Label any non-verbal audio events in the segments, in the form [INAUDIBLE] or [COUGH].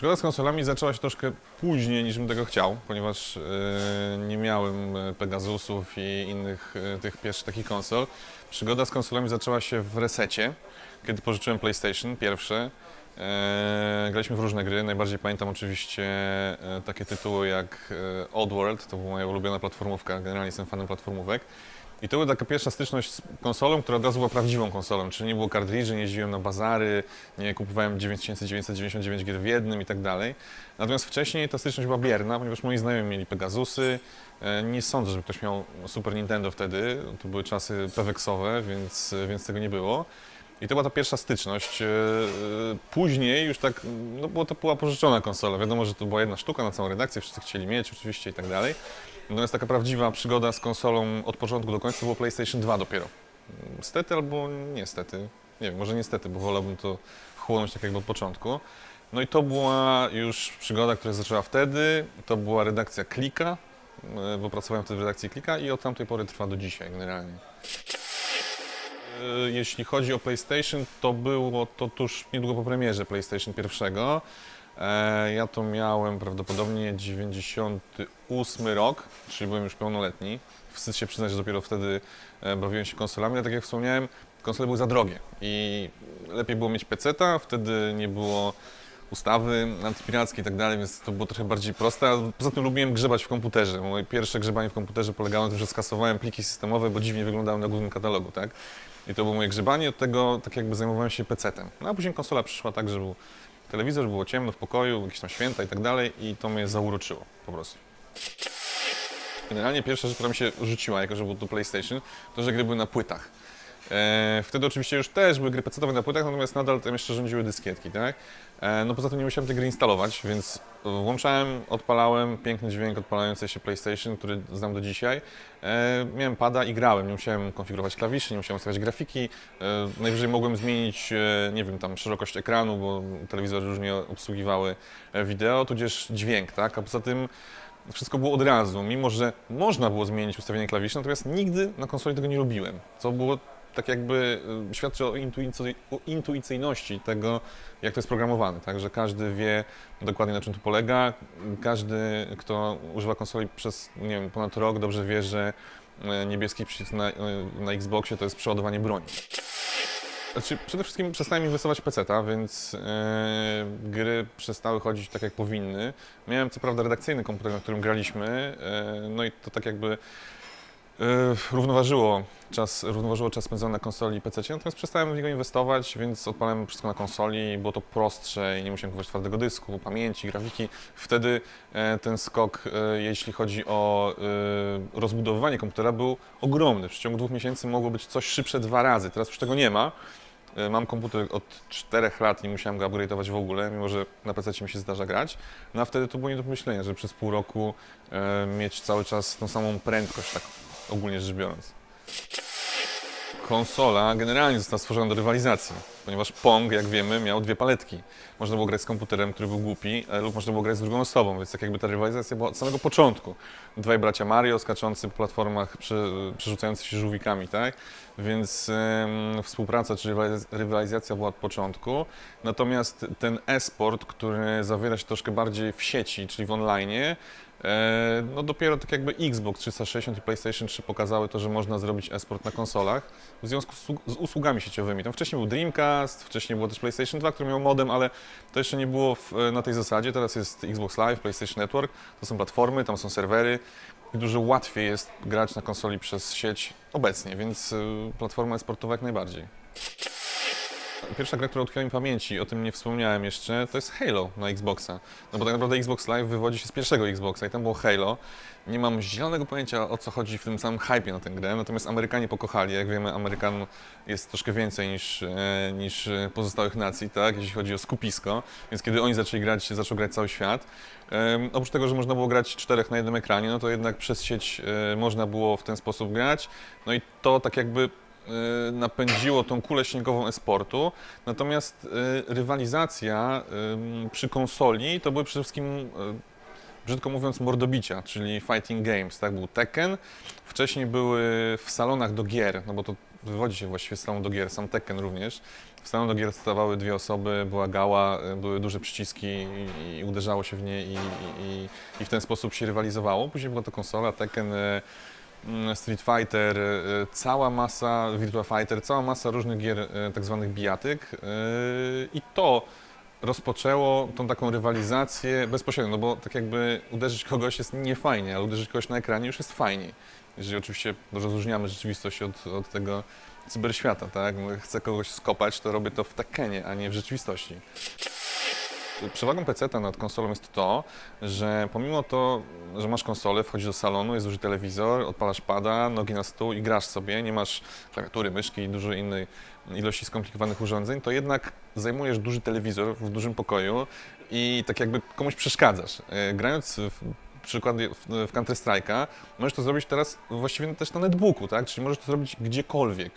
Przygoda z konsolami zaczęła się troszkę później niż bym tego chciał, ponieważ e, nie miałem e, Pegasusów i innych e, tych pierwszych takich konsol. Przygoda z konsolami zaczęła się w resecie, kiedy pożyczyłem PlayStation pierwsze. Graliśmy w różne gry. Najbardziej pamiętam oczywiście takie tytuły jak e, Oddworld, to była moja ulubiona platformówka. Generalnie jestem fanem platformówek. I to była taka pierwsza styczność z konsolą, która od razu była prawdziwą konsolą, czyli nie było kartridży, nie jeździłem na bazary, nie kupowałem 9999 gier w jednym i tak dalej. Natomiast wcześniej ta styczność była bierna, ponieważ moi znajomi mieli Pegasusy. E, Nie sądzę, żeby ktoś miał Super Nintendo wtedy, to były czasy peweksowe, więc, więc tego nie było. I to była ta pierwsza styczność. E, e, Później już tak, no bo to była pożyczona konsola. Wiadomo, że to była jedna sztuka na całą redakcję, wszyscy chcieli mieć oczywiście i tak dalej. No jest taka prawdziwa przygoda z konsolą od początku do końca było PlayStation 2 dopiero. Stety albo niestety. Nie wiem, może niestety, bo wolałbym to chłonąć tak jakby od początku. No i to była już przygoda, która zaczęła wtedy. To była redakcja Klika, e, bo pracowałem wtedy w redakcji Klika i od tamtej pory trwa do dzisiaj generalnie. E, jeśli chodzi o PlayStation, to było to tuż niedługo po premierze PlayStation 1. Ja to miałem prawdopodobnie 98 rok, czyli byłem już pełnoletni. Wstyd się przyznać, że dopiero wtedy e, bawiłem się konsolami, ale tak jak wspomniałem, konsole były za drogie i lepiej było mieć PC-ta, wtedy nie było ustawy antypirackie i tak dalej, więc to było trochę bardziej proste. Poza tym lubiłem grzebać w komputerze. Moje pierwsze grzebanie w komputerze polegało na tym, że skasowałem pliki systemowe, bo dziwnie wyglądały na głównym katalogu, tak? I to było moje grzebanie, od tego tak jakby zajmowałem się PC-tem. No a później konsola przyszła tak, że był telewizor, było ciemno w pokoju, jakieś tam święta i tak dalej i to mnie zauroczyło po prostu. Generalnie pierwsza rzecz, która mi się rzuciła, jako że był to PlayStation, to że gry były na płytach. E, wtedy oczywiście już też były gry pecetowe na płytach, natomiast nadal tam jeszcze rządziły dyskietki, tak? E, no poza tym nie musiałem tej gry instalować, więc włączałem, odpalałem, piękny dźwięk odpalający się PlayStation, który znam do dzisiaj. E, miałem pada i grałem, nie musiałem konfigurować klawiszy, nie musiałem ustawiać grafiki. E, najwyżej mogłem zmienić, e, nie wiem, tam szerokość ekranu, bo telewizory różnie obsługiwały e, wideo, tudzież dźwięk, tak? A poza tym wszystko było od razu, mimo że można było zmienić ustawienie klawiszy, natomiast nigdy na konsoli tego nie lubiłem, co było tak jakby y, świadczy o, intuicy, o intuicyjności tego, jak to jest programowane, tak, że każdy wie dokładnie na czym to polega, każdy, kto używa konsoli przez, nie wiem, ponad rok dobrze wie, że e, niebieski przycisk na, e, na Xboxie to jest przeładowanie broni. Znaczy, przede wszystkim przestałem inwestować w PC-ta, więc e, gry przestały chodzić tak jak powinny. Miałem co prawda redakcyjny komputer, na którym graliśmy, e, no i to tak jakby równoważyło czas, równoważyło czas spędzony na konsoli i PC, natomiast przestałem w niego inwestować, więc odpalałem wszystko na konsoli, było to prostsze i nie musiałem kupować twardego dysku, pamięci, grafiki. Wtedy e, ten skok, e, jeśli chodzi o e, rozbudowywanie komputera, był ogromny. W ciągu dwóch miesięcy mogło być coś szybsze dwa razy, teraz już tego nie ma. E, Mam komputer od czterech lat, nie musiałem go upgrade'ować w ogóle, mimo że na PC mi się zdarza grać. No a wtedy to było nie do pomyślenia, żeby przez pół roku e, mieć cały czas tą samą prędkość, tak ogólnie rzecz biorąc. Konsola generalnie została stworzona do rywalizacji, ponieważ Pong, jak wiemy, miał dwie paletki. Można było grać z komputerem, który był głupi, e, lub można było grać z drugą osobą, więc tak jakby ta rywalizacja była od samego początku. Dwaj bracia Mario skaczący po platformach, prze, przerzucający się żółwikami, tak? Więc współpraca czy rywaliz- rywalizacja była od początku. Natomiast ten e-sport, który zawiera się troszkę bardziej w sieci, czyli w online, No dopiero tak jakby Xbox 360 i PlayStation 3 pokazały to, że można zrobić e-sport na konsolach w związku z, usługami sieciowymi. Tam wcześniej był Dreamcast, wcześniej było też PlayStation 2, który miał modem, ale to jeszcze nie było w, na tej zasadzie. Teraz jest Xbox Live, PlayStation Network, to są platformy, tam są serwery dużo łatwiej jest grać na konsoli przez sieć obecnie, więc y, platforma e-sportowa jak najbardziej. Pierwsza gra, która utkwiła mi pamięci, o tym nie wspomniałem jeszcze, to jest Halo na Xboxa. No bo tak naprawdę Xbox Live wywodzi się z pierwszego Xboxa i tam było Halo. Nie mam zielonego pojęcia o co chodzi w tym samym hypie na tę grę, natomiast Amerykanie pokochali. Jak wiemy, Amerykan jest troszkę więcej niż, e, niż pozostałych nacji, tak, jeśli chodzi o skupisko. Więc kiedy oni zaczęli grać, zaczął grać cały świat. Em, oprócz tego, że można było grać czterech na jednym ekranie, no to jednak przez sieć e, można było w ten sposób grać. No i to tak jakby napędziło tą kulę śniegową e-sportu. Natomiast e, rywalizacja przy konsoli to były przede wszystkim, e, brzydko mówiąc, mordobicia, czyli fighting games. Tak? Był Tekken, wcześniej były w salonach do gier, no bo to wywodzi się właściwie z salonu do gier, sam Tekken również. W salonu do gier stawały dwie osoby, była gała, y, były duże przyciski i, i uderzało się w nie i, i, i, w ten sposób się rywalizowało. Później była to konsola, Tekken, y, Street Fighter, y, cała masa, Virtua Fighter, cała masa różnych gier y, tak zwanych bijatyk y, i to rozpoczęło tą taką rywalizację bezpośrednio, no bo tak jakby uderzyć kogoś jest niefajnie, ale uderzyć kogoś na ekranie już jest fajniej. Jeżeli oczywiście rozróżniamy rzeczywistość od, od tego cyberświata, tak? Chcę kogoś skopać, to robię to w Tekkenie, a nie w rzeczywistości. Przewagą PC nad konsolą jest to, że pomimo to, że masz konsolę, wchodzisz do salonu, jest duży telewizor, odpalasz pada, nogi na stół i grasz sobie, nie masz klawiatury, myszki i dużo innej ilości skomplikowanych urządzeń, to jednak zajmujesz duży telewizor w dużym pokoju i tak jakby komuś przeszkadzasz. E, Grając w przykładzie w, w Counter Strike'a, możesz to zrobić teraz właściwie też na netbooku, tak? Czyli możesz to zrobić gdziekolwiek.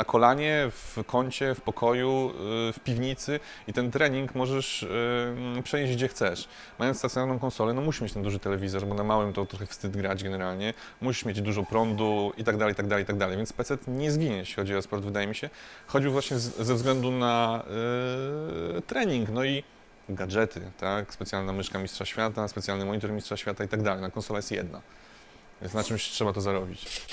Na kolanie, w kącie, w pokoju, y, w piwnicy i ten trening możesz y, przenieść gdzie chcesz. Mając stacjonarną konsolę, no musisz mieć ten duży telewizor, bo na małym to trochę wstyd grać generalnie. Musisz mieć dużo prądu i tak dalej, i tak dalej, i tak dalej. Więc PC nie zginie, jeśli chodzi o sport, wydaje mi się. Chodził właśnie z, ze względu na y, trening, no i gadżety, tak? Specjalna myszka Mistrza Świata, specjalny monitor Mistrza Świata i tak dalej. Na konsola jest jedna. Więc na czymś trzeba to zarobić.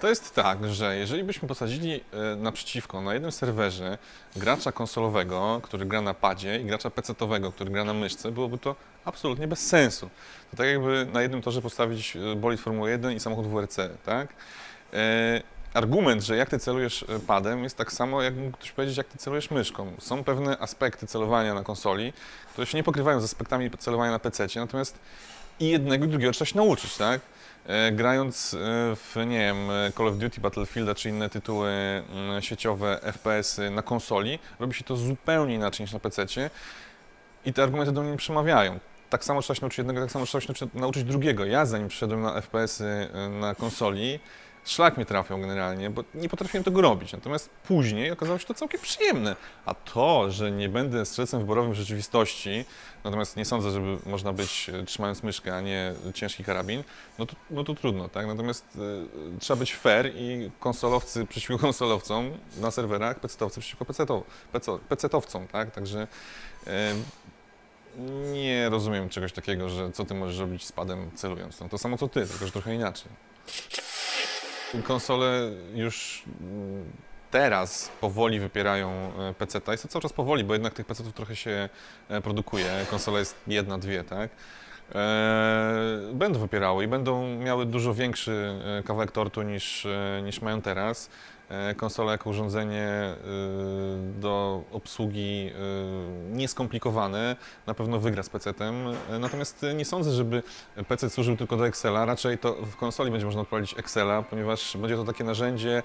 To jest tak, że jeżeli byśmy posadzili e, naprzeciwko na jednym serwerze gracza konsolowego, który gra na padzie i gracza PC-owego, który gra na myszce, byłoby to absolutnie bez sensu. To tak jakby na jednym torze postawić e, bolid Formuły 1 i samochód WRC, tak? E, argument, że jak ty celujesz padem jest tak samo, jak mógł ktoś powiedzieć, jak ty celujesz myszką. Są pewne aspekty celowania na konsoli, które się nie pokrywają z aspektami celowania na PC, natomiast i jednego i drugiego trzeba się nauczyć, tak? E, Grając e, w, nie wiem, Call of Duty, Battlefielda czy inne tytuły mm, sieciowe, FPS-y na konsoli, robi się to zupełnie inaczej niż na PC i te argumenty do mnie nie przemawiają. Tak samo trzeba się nauczyć jednego, tak samo trzeba się nauczyć, drugiego. Ja zanim przyszedłem na FPS-y e, na konsoli, szlak mnie trafiał generalnie, bo nie potrafiłem tego robić. Natomiast później okazało się to całkiem przyjemne. A to, że nie będę strzelcem wyborowym w rzeczywistości, natomiast nie sądzę, żeby można być e, trzymając myszkę, a nie ciężki karabin, no to, no to trudno, tak? Natomiast e, trzeba być fair i konsolowcy przeciwko [LAUGHS] konsolowcom na serwerach, pecetowcy przeciwko pecetowcom, tak? Także e, nie rozumiem czegoś takiego, że co ty możesz robić z padem celując. No to samo co ty, tylko że trochę inaczej. Konsole już mm, teraz powoli wypierają PC. Jest to cały czas powoli, bo jednak tych PC-ów trochę się e, produkuje. Konsola jest jedna, dwie, tak? E, Będą wypierały i będą miały dużo większy e, kawałek tortu niż, e, niż mają teraz. E, Konsola jako urządzenie e, do obsługi e, nieskomplikowane na pewno wygra z PC-tem. E, Natomiast nie sądzę, żeby PC służył tylko do Excela. Raczej to w konsoli będzie można odpalić Excela, ponieważ będzie to takie narzędzie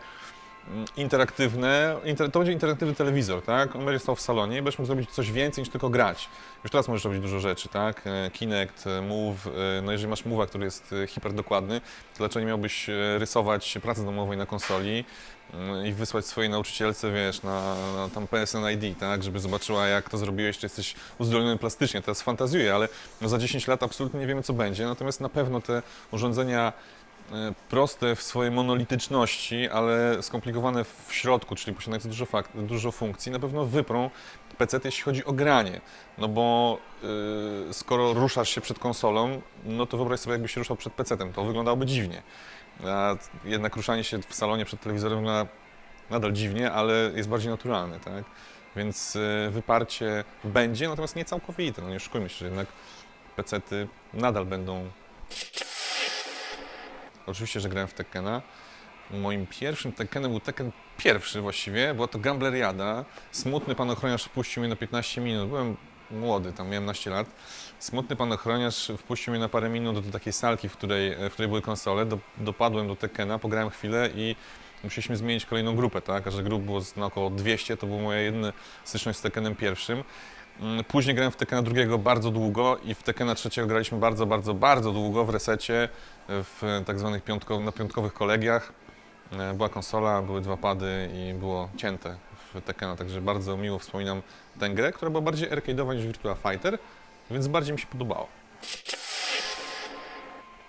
interaktywne. Inter, to będzie interaktywny telewizor, tak? On będzie stał w salonie i będziesz mógł zrobić coś więcej niż tylko grać. Już teraz możesz robić dużo rzeczy, tak? E, Kinect, e, Move. e, No jeżeli masz Move'a, który jest hiperdokładny, to dlaczego nie miałbyś rysować pracy domowej na konsoli mm, i wysłać swojej nauczycielce, wiesz, na, na tam PSN ID, tak? Żeby zobaczyła, jak to zrobiłeś, czy jesteś uzdolniony plastycznie. Teraz fantazjuję, ale no za 10 lat absolutnie nie wiemy, co będzie. Natomiast na pewno te urządzenia proste w swojej monolityczności, ale skomplikowane w środku, czyli posiadające dużo, dużo funkcji, na pewno wyprą PC, jeśli chodzi o granie. No bo y, skoro ruszasz się przed konsolą, no to wyobraź sobie, jakbyś się ruszał przed PC-tem. To wyglądałoby dziwnie. A jednak ruszanie się w salonie przed telewizorem wygląda nadal dziwnie, ale jest bardziej naturalne, tak? Więc y, wyparcie będzie, natomiast nie całkowite. No nie oszukujmy się, że jednak PC-ty nadal będą Oczywiście, że grałem w Tekkena. Moim pierwszym Tekkenem był Tekken pierwszy właściwie, była to Gambleriada. Smutny pan ochroniarz wpuścił mnie na 15 minut. Byłem młody, tam miałem 11 lat. Smutny pan ochroniarz wpuścił mnie na parę minut do takiej salki, w której, w której były konsole. Do, dopadłem do Tekkena, pograłem chwilę i musieliśmy zmienić kolejną grupę, tak? A że grup było na około 200, to była moja jedyna styczność z Tekkenem pierwszym. Mm, Później grałem w Tekkena drugiego bardzo długo i w Tekkena trzeciego graliśmy bardzo, bardzo, bardzo długo w resecie, w tak zwanych piątko, na piątkowych kolegiach. E, Była konsola, były dwa pady i było cięte w Tekkena, także bardzo miło wspominam tę grę, która była bardziej arcade'owa niż Virtua Fighter, więc bardziej mi się podobało.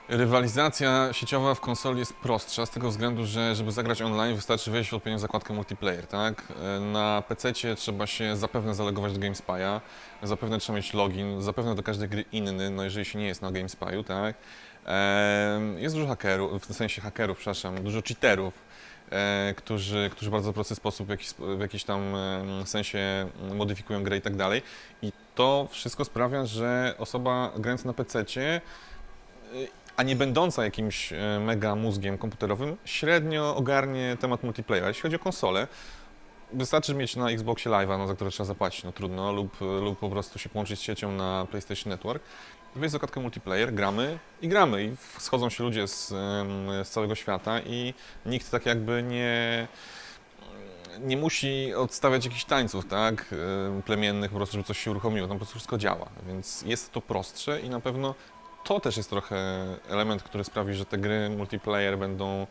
Rywalizacja sieciowa w konsoli jest prostsza z tego względu, że żeby zagrać online wystarczy wejść w odpowiednią zakładkę multiplayer, tak? Na PC trzeba się zapewne zalogować do GameSpy'a, zapewne trzeba mieć login, zapewne do każdej gry inny, no jeżeli się nie jest na GameSpy'u, tak? Jest dużo hakerów, w sensie hakerów, przepraszam, dużo cheaterów, e, którzy, którzy w bardzo prosty sposób w jakiś, w jakiś tam sensie modyfikują grę i tak dalej. I to wszystko sprawia, że osoba grająca na PC a nie będąca jakimś e, mega mózgiem komputerowym, średnio ogarnie temat multiplayera. Jeśli chodzi o konsolę, wystarczy mieć na Xboxie Live'a, no, za które trzeba zapłacić, no trudno, lub, lub po prostu się połączyć z siecią na PlayStation Network. Wejść zakładkę multiplayer, gramy i gramy i schodzą się ludzie z, z całego świata i nikt tak jakby nie nie musi odstawiać jakichś tańców, tak, em, plemiennych po prostu, żeby coś się uruchomiło, tam po prostu wszystko działa, więc jest to prostsze i na pewno to też jest trochę element, który sprawi, że te gry multiplayer będą,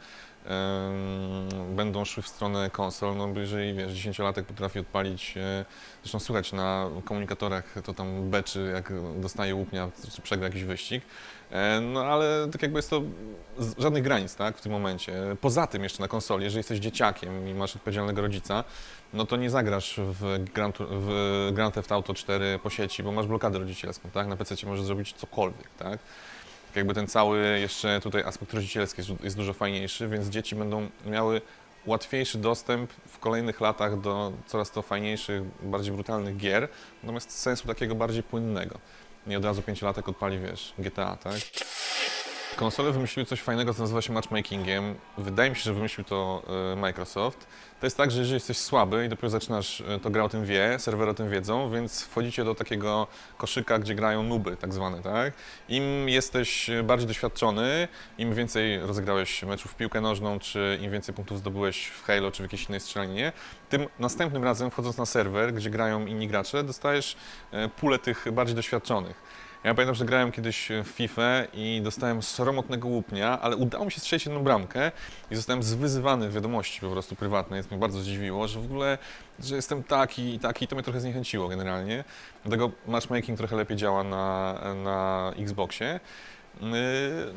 będą szły w stronę konsol, no bo jeżeli wiesz, 10-latek potrafi odpalić, e, zresztą słychać na komunikatorach to tam beczy, jak dostaje łupnia, czy przegra jakiś wyścig, e, no ale tak jakby jest to żadnych granic, tak, w tym momencie. Poza tym jeszcze na konsoli, jeżeli jesteś dzieciakiem i masz odpowiedzialnego rodzica, no to nie zagrasz w Grand, w Grand Theft Auto 4 po sieci, bo masz blokadę rodzicielską, tak? Na PC możesz zrobić cokolwiek, tak? Jakby ten cały jeszcze tutaj aspekt rodzicielski jest, jest dużo fajniejszy, więc dzieci będą miały łatwiejszy dostęp w kolejnych latach do coraz to fajniejszych, bardziej brutalnych gier, natomiast sensu takiego bardziej płynnego. Nie od razu pięciolatek odpali, wiesz, GTA, tak? Konsole wymyśliły coś fajnego, co nazywa się matchmakingiem. Wydaje mi się, że wymyślił to e, Microsoft. To jest tak, że jeżeli jesteś słaby i dopiero zaczynasz, e, to gra o tym wie, serwery o tym wiedzą, więc wchodzicie do takiego koszyka, gdzie grają nuby tak zwane, tak? Im jesteś e, bardziej doświadczony, im więcej rozegrałeś meczów w piłkę nożną, czy im więcej punktów zdobyłeś w Halo, czy w jakiejś innej strzelaninie, tym następnym razem wchodząc na serwer, gdzie grają inni gracze, dostajesz pulę tych bardziej doświadczonych. Ja pamiętam, że grałem kiedyś w FIFA i dostałem sromotnego łupnia, ale udało mi się strzelić jedną bramkę i zostałem zwyzywany w wiadomości po prostu prywatnej, więc mnie bardzo zdziwiło, że w ogóle, że jestem taki i taki, to mnie trochę zniechęciło generalnie. Dlatego matchmaking trochę lepiej działa na, na Xboxie. Yy,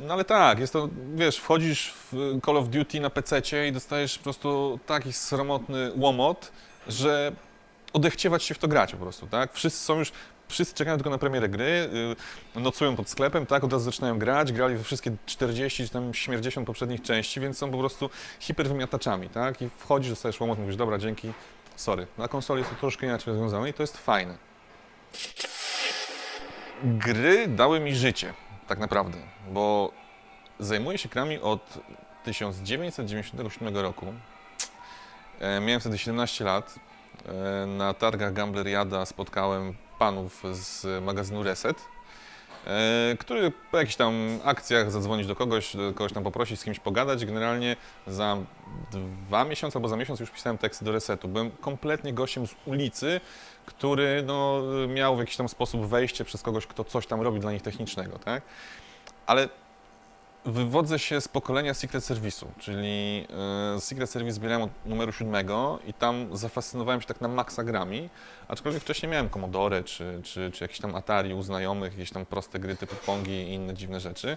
No ale tak, jest to, wiesz, wchodzisz w Call of Duty na PC i dostajesz po prostu taki sromotny łomot, że odechciewać się w to grać po prostu, tak? Wszyscy są już, wszyscy czekają tylko na premierę gry, yy, nocują pod sklepem, tak? Od razu zaczynają grać, grali we wszystkie 40 czy tam śmierdziesiąt poprzednich części, więc są po prostu hiperwymiataczami, tak? I wchodzisz, dostajesz łomot, mówisz, dobra, dzięki, sorry. Na konsoli jest to troszkę inaczej rozwiązane i to jest fajne. Gry dały mi życie, tak naprawdę, bo zajmuję się grami od 1997 roku. E, Miałem wtedy 17 lat. E, Na targach Gambleriada spotkałem panów z magazynu Reset, e, który po jakichś tam akcjach zadzwonić do kogoś, kogoś tam poprosić, z kimś pogadać. Generalnie za dwa miesiące albo za miesiąc już pisałem teksty do Resetu. Byłem kompletnie gościem z ulicy, który no, miał w jakiś tam sposób wejście przez kogoś, kto coś tam robi dla nich technicznego, tak? Ale wywodzę się z pokolenia Secret Service'u, czyli e, Secret Service zbierałem od numeru siódmego i tam zafascynowałem się tak na maksa grami, aczkolwiek wcześniej miałem Commodore czy, czy, czy jakieś tam Atari u znajomych, jakieś tam proste gry typu Pongi i inne dziwne rzeczy.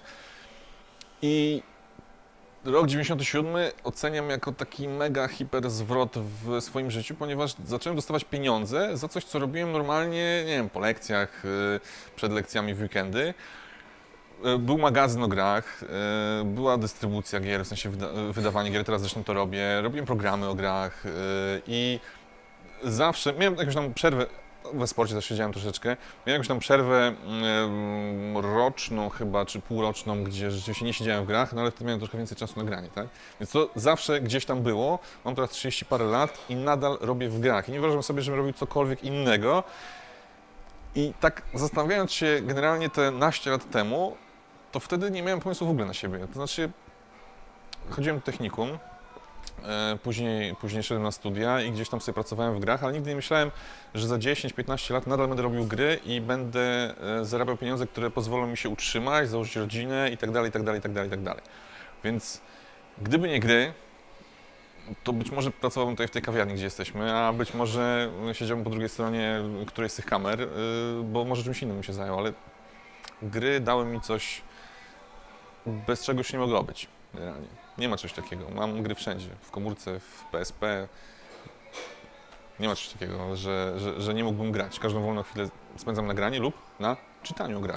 I rok 97 oceniam jako taki mega hiper zwrot w swoim życiu, ponieważ zacząłem dostawać pieniądze za coś, co robiłem normalnie, nie wiem, po lekcjach, y, przed lekcjami w weekendy. Y, Był magazyn o grach, y, była dystrybucja gier, w sensie wyda wydawanie gier, teraz zresztą to robię. Robiłem programy o grach y, i zawsze miałem jakąś tam przerwę. We sporcie też siedziałem troszeczkę. Miałem jakąś tam przerwę mm, roczną chyba, czy półroczną, gdzie rzeczywiście nie siedziałem w grach, no ale wtedy miałem troszkę więcej czasu na granie, tak? Więc to zawsze gdzieś tam było. Mam teraz 30 parę lat i nadal robię w grach. I nie wyobrażam sobie, żebym robił cokolwiek innego. I tak zastanawiając się generalnie te naście lat temu, to wtedy nie miałem pomysłu w ogóle na siebie. To znaczy, chodziłem do technikum, e, później, później szedłem na studia i gdzieś tam sobie pracowałem w grach, ale nigdy nie myślałem, że za 10-15 lat nadal będę robił gry i będę e, zarabiał pieniądze, które pozwolą mi się utrzymać, założyć rodzinę i tak dalej, i tak dalej, i tak dalej, i tak dalej. Więc gdyby nie gry, to być może pracowałbym tutaj w tej kawiarni, gdzie jesteśmy, a być może siedziałbym po drugiej stronie którejś z tych kamer, y, bo może czymś innym bym się zajął, ale gry dały mi coś bez czegoś nie mogę być. Generalnie. Nie ma czegoś takiego. Mam gry wszędzie. W komórce, w PSP. Nie ma czegoś takiego, że, że, że nie mógłbym grać. Każdą wolną chwilę spędzam na granie lub na czytaniu gra.